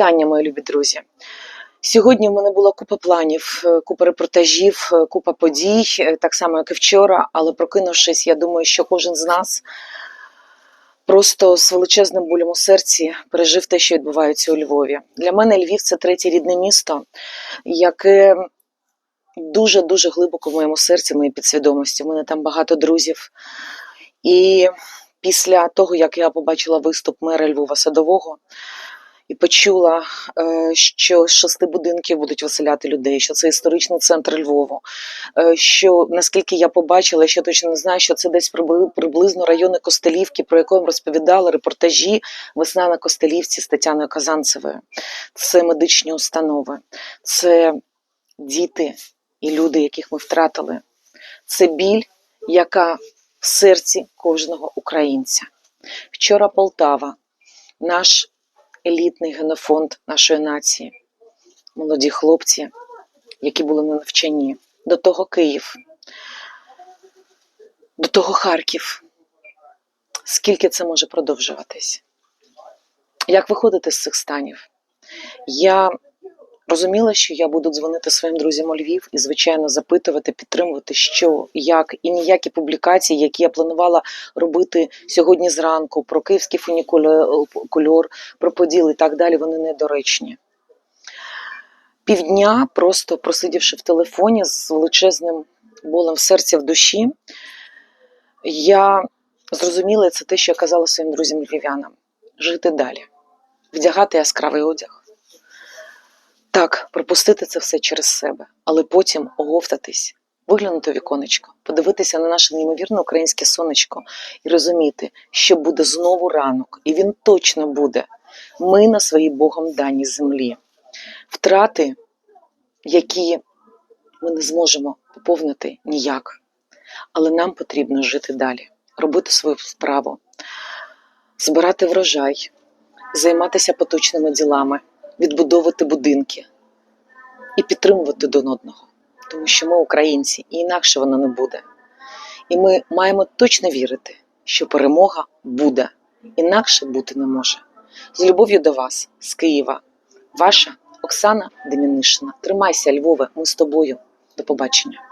Вітання, мої любі друзі. Сьогодні в мене була купа планів, е, купа репортажів, е, купа подій, е, так само, як і вчора, але прокинувшись, я думаю, що кожен з нас просто з величезним болем у серці пережив те, що відбувається у Львові. Для мене Львів це третє рідне місто, яке дуже-дуже глибоко в моєму серці, в моїй підсвідомості. У мене там багато друзів. І після того, як я побачила виступ мера Львова Садового, і почула, е, що з шести будинків будуть виселяти людей, що це історичний центр Львову. е, Що наскільки я побачила, ще точно не знаю, що це десь приблизно райони Костелівки, про яку я вам розповідала репортажі Весна на Костелівці з Тетяною Казанцевою. Це медичні установи, це діти і люди, яких ми втратили. Це біль, яка в серці кожного українця. Вчора Полтава, наш елітний генофонд нашої нації, молоді хлопці, які були на навчанні, до того Київ, до того Харків. Скільки це може продовжуватись? Як виходити з цих станів? Я розуміла, що я буду дзвонити своїм друзям у Львів і, звичайно, запитувати, підтримувати, що, як, і ніякі публікації, які я планувала робити сьогодні зранку про київський фунікульор, про поділ і так далі, вони недоречні. Півдня, просто просидівши в телефоні з величезним болем в серці в душі, я зрозуміла це те, що я казала своїм друзям львів'янам: жити далі, вдягати яскравий одяг. Так, пропустити це все через себе, але потім оговтатись, виглянути віконечко, подивитися на наше неймовірне українське сонечко і розуміти, що буде знову ранок, і він точно буде. Ми на своїй Богом даній землі. Втрати, які ми не зможемо поповнити ніяк, але нам потрібно жити далі, робити свою справу, збирати врожай, займатися поточними ділами, відбудовувати будинки і підтримувати один одного, тому що ми українці, і інакше воно не буде. І ми маємо точно вірити, що перемога буде, інакше бути не може. З любов'ю до вас, з Києва, ваша Оксана Демінишина. Тримайся, Львове, ми з тобою. До побачення.